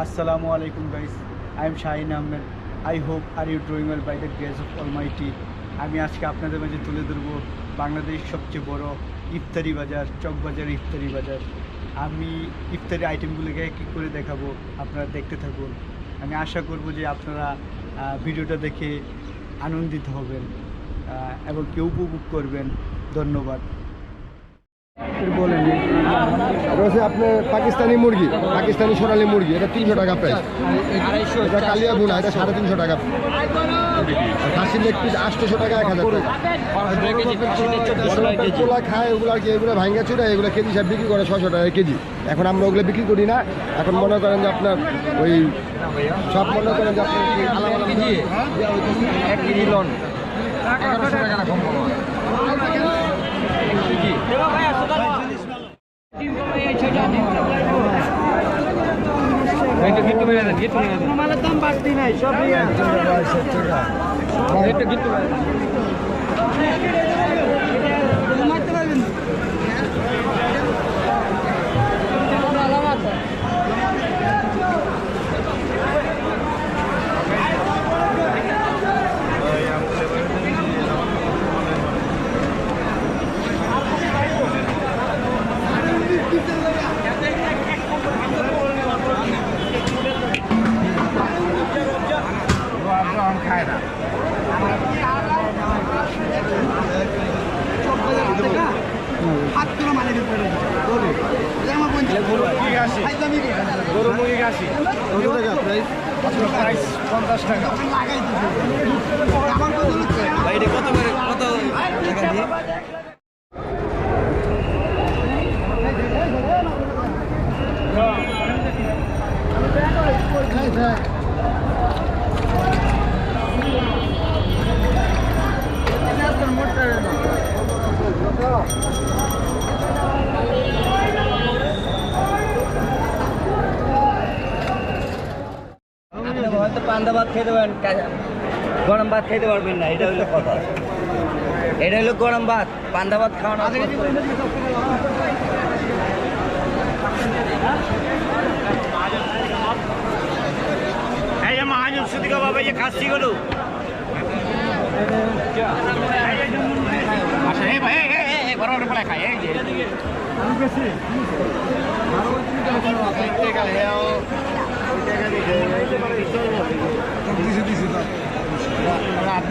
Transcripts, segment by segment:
Assalamu alaikum, guys. I am Shaheen Ahmed. I hope, are you doing well by the grace of Almighty. আমি আজকে আপনাদের মাঝে তুলে ধরবো বাংলাদেশ সবচেয়ে বড় ইফতারি বাজার চকবাজার ইফতারি বাজার আমি ইফতারি আইটেমগুলোকে কী করে দেখাবো আপনারা দেখতে থাকুন আমি আশা করব যে আপনারা ভিডিওটা দেখে আনন্দিত হবেন এবং কেউ উপভোগ করবেন ধন্যবাদ বলেন। আপনার পাকিস্তানি মুরগি পাকিস্তানি সোনালি মুরগি এটা তিনশো টাকা প্রাইস এটা কালিয়া বুনা এটা সাড়ে তিনশো টাকা খাসির লেগ পিস আটশোশো টাকা এক হাজার টাকা। বড় খায় ওগুলো আর কি এগুলো ভাঙ্গা চুরা এগুলো কেজি হিসাব বিক্রি করে ছশো টাকা কেজি। এখন আমরা ওগুলো বিক্রি করি না। এখন মনে করেন যে আপনার ওই সব মনে করেন যে আপনার এক কেজি লন। এগারোশো টাকা কম মালের দাম বাড়তি নাই সব গরু মুরগি খাসি কত টাকা প্রাইস প্রাইস পঞ্চাশ টাকা লাগাই দিছে। আমার কত হচ্ছে? হয়তো পান্তা ভাত খেতে পারেন গরম ভাত খেতে পারবেন না এটা হলো কথা এটা হলো গরম ভাত পান্তা ভাত খাওয়ানো এই যে মহাজন সুদিকা বাবা যে খাসি গুলো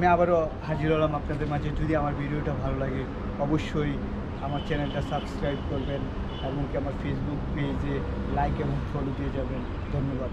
আমি আবারও হাজির হলাম আপনাদের মাঝে। যদি আমার ভিডিওটা ভালো লাগে, অবশ্যই আমার চ্যানেলটা সাবস্ক্রাইব করবেন এমনকি আমার ফেসবুক পেজে লাইক এবং ফলো দিয়ে যাবেন। ধন্যবাদ।